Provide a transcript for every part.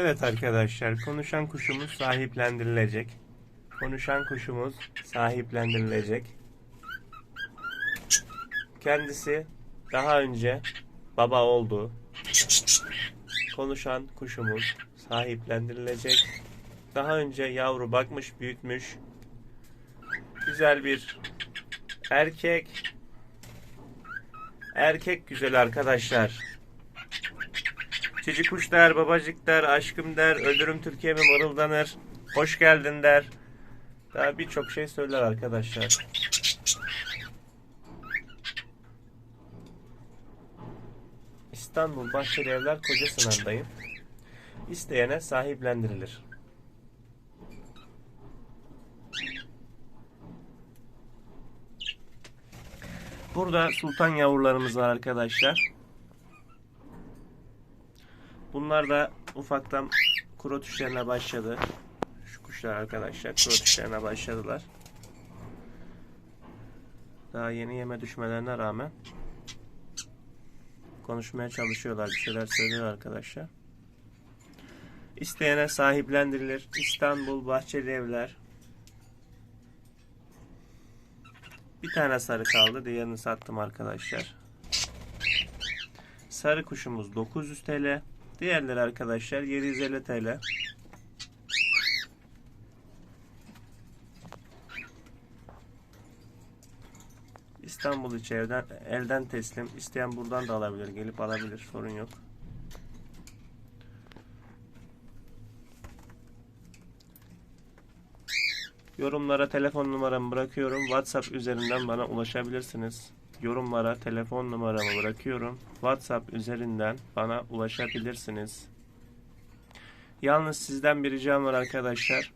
Evet arkadaşlar, konuşan kuşumuz sahiplendirilecek. Konuşan kuşumuz sahiplendirilecek. Kendisi daha önce baba oldu. Konuşan kuşumuz sahiplendirilecek. Daha önce yavru bakmış, büyütmüş. Güzel bir erkek. Erkek güzel arkadaşlar. Cici kuş der, babacık der, aşkım der, ölürüm Türkiye'me mırıldanır, hoş geldin der. Daha birçok şey söyler arkadaşlar. İstanbul Bahçeli Evler Kocasınan'dayım. İsteyene sahiplendirilir. Burada sultan yavrularımız var arkadaşlar. Bunlar da ufaktan kuru tüşlerine başladı. Şu kuşlar arkadaşlar kuru tüşlerine başladılar. Daha yeni yeme düşmelerine rağmen konuşmaya çalışıyorlar. Bir şeyler söylüyor arkadaşlar. İsteyene sahiplendirilir. İstanbul Bahçeli Evler. Bir tane sarı kaldı. Diğerini sattım arkadaşlar. Sarı kuşumuz 900 TL. Diğerleri arkadaşlar 750 TL. İstanbul içi elden teslim. İsteyen buradan da alabilir. Gelip alabilir. Sorun yok. Yorumlara telefon numaramı bırakıyorum. WhatsApp üzerinden bana ulaşabilirsiniz. Yorumlara telefon numaramı bırakıyorum. WhatsApp üzerinden bana ulaşabilirsiniz. Yalnız sizden bir ricam var arkadaşlar.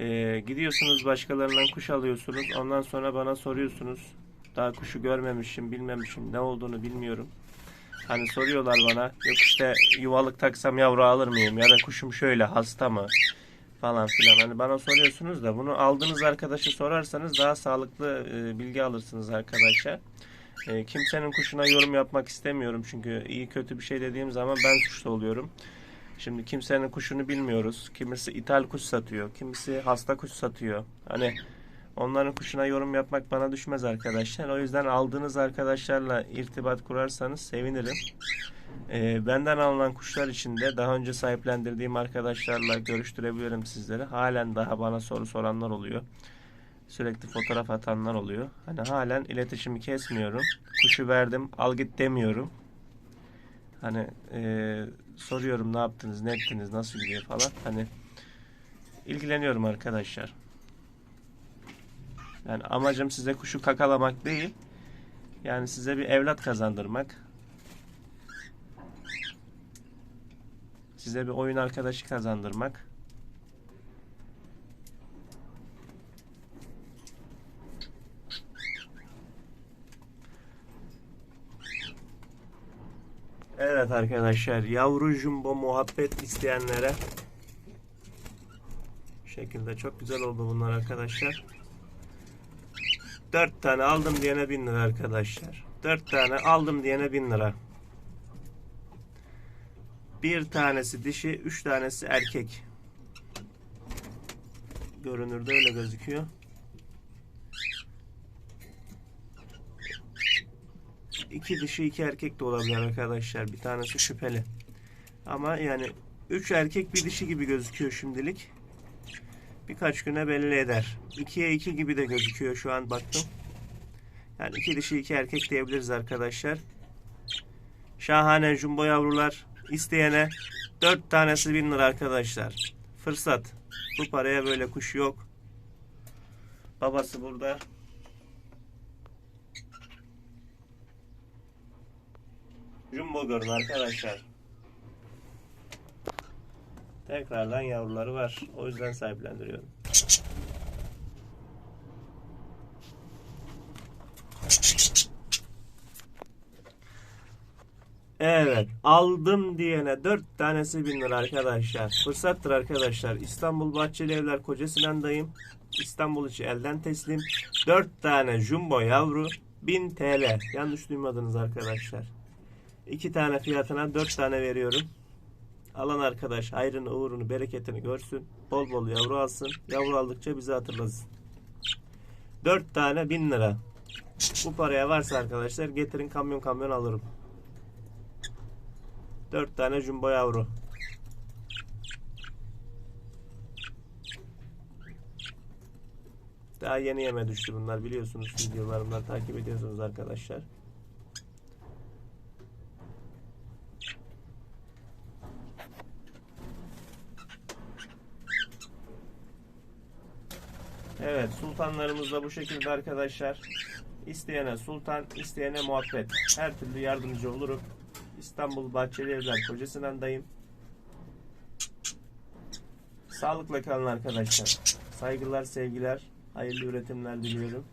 Ee, gidiyorsunuz başkalarından kuş alıyorsunuz. Ondan sonra bana soruyorsunuz. Daha kuşu görmemişim, bilmemişim, ne olduğunu bilmiyorum. Hani soruyorlar bana, yok işte yuvalık taksam yavru alır mıyım? Ya da kuşum şöyle hasta mı? Falan filan. Hani bana soruyorsunuz da bunu aldığınız arkadaşa sorarsanız daha sağlıklı e, bilgi alırsınız arkadaşlar. E, kimsenin kuşuna yorum yapmak istemiyorum çünkü iyi kötü bir şey dediğim zaman ben suçlu oluyorum. Şimdi kimsenin kuşunu bilmiyoruz. Kimisi ithal kuş satıyor, kimisi hasta kuş satıyor. Hani onların kuşuna yorum yapmak bana düşmez arkadaşlar. O yüzden aldığınız arkadaşlarla irtibat kurarsanız sevinirim. Ee, benden alınan kuşlar için de daha önce sahiplendirdiğim arkadaşlarla görüştürebilirim sizleri. Halen daha bana soru soranlar oluyor. Sürekli fotoğraf atanlar oluyor. Hani halen iletişimi kesmiyorum. Kuşu verdim al git demiyorum. Hani e, soruyorum ne yaptınız, ne ettiniz, nasıl gidiyor falan. Hani ilgileniyorum arkadaşlar. Yani amacım size kuşu kakalamak değil. Yani size bir evlat kazandırmak. Size bir oyun arkadaşı kazandırmak. Evet arkadaşlar yavru jumbo muhabbet isteyenlere bu şekilde çok güzel oldu bunlar arkadaşlar. 4 tane aldım diyene 1000 lira arkadaşlar. 4 tane aldım diyene 1000 lira. Bir tanesi dişi, üç tanesi erkek. Görünürde öyle gözüküyor. İki dişi, iki erkek de olabilir arkadaşlar. Bir tanesi şüpheli. Ama yani üç erkek bir dişi gibi gözüküyor şimdilik. Birkaç güne belli eder. 2'ye 2 gibi de gözüküyor şu an baktım. Yani iki dişi, iki erkek diyebiliriz arkadaşlar. Şahane jumbo yavrular. İsteyene 4 tanesi 1000 lira arkadaşlar. Fırsat. Bu paraya böyle kuş yok. Babası burada. Jumbo görün arkadaşlar. Tekrardan yavruları var. O yüzden sahiplendiriyorum. Evet. Aldım diyene 4 tanesi 1000 lira arkadaşlar. Fırsattır arkadaşlar. İstanbul Bahçeli Evler Kocasinan'dayım. İstanbul içi elden teslim. 4 tane jumbo yavru 1000 TL. Yanlış duymadınız arkadaşlar. 2 tane fiyatına 4 tane veriyorum. Alan arkadaş hayrını, uğrunu, bereketini görsün. Bol bol yavru alsın. Yavru aldıkça bizi hatırlasın. 4 tane 1000 lira. Bu paraya varsa arkadaşlar getirin kamyon kamyon alırım. 4 tane jumbo yavru. Daha yeni yeme düştü bunlar biliyorsunuz videolarımdan takip ediyorsunuz arkadaşlar. Evet sultanlarımız da bu şekilde arkadaşlar. İsteyene sultan, isteyene muhabbet. Her türlü yardımcı olurum. İstanbul Bahçeli Evler Kocasinan'dayım. Sağlıkla kalın arkadaşlar. Saygılar, sevgiler, hayırlı üretimler diliyorum.